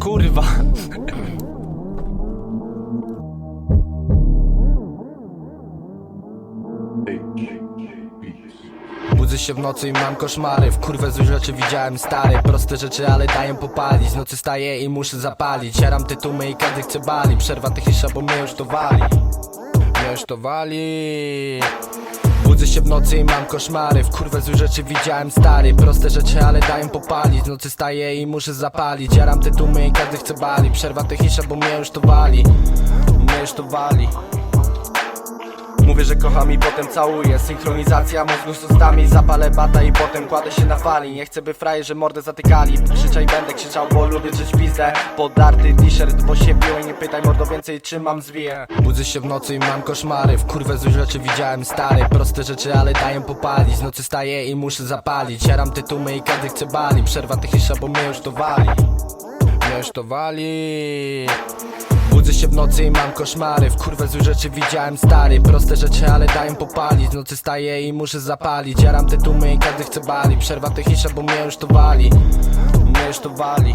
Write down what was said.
Kurwa. Budzę się w nocy i mam koszmary. W kurwę złych rzeczy widziałem stary. Proste rzeczy, ale dają popalić. Z nocy staję i muszę zapalić. Jaram tytumy i każdy chce bali. Przerwa techniczna, bo mnie już to wali. Mnie już to wali Budzę się w nocy i mam koszmary. W kurwę złych rzeczy widziałem stary. Proste rzeczy, ale dają popalić. Z nocy staję i muszę zapalić. Jaram tytumy i każdy chce bali. Przerwa techniczna, bo mnie już to wali. Mnie już to wali Mówię, że kocham i potem całuję. Synchronizacja mózgu z ustami Zapalę bata i potem kładę się na fali. Nie chcę by frajerzy mordę zatykali. Krzyczę i będę krzyczał, bo lubię drzeć pizdę. Podarty t-shirt, bo się biło i nie pytaj mordo więcej czym mam zwiję. Budzę się w nocy i mam koszmary. W kurwę złych rzeczy widziałem stary. Proste rzeczy, ale dają popalić. Z nocy staję i muszę zapalić. Jaram tytumy i każdy chce bali. Przerwa techniczna, bo mnie już to wali. Mnie już to wali Budzę się w nocy i mam koszmary. W kurwę złych rzeczy widziałem stary. Proste rzeczy, ale dają popalić. Nocy staję i muszę zapalić. Jaram tytumy i każdy chce bali. Przerwa techniczna, bo mnie już to wali. Mnie już to wali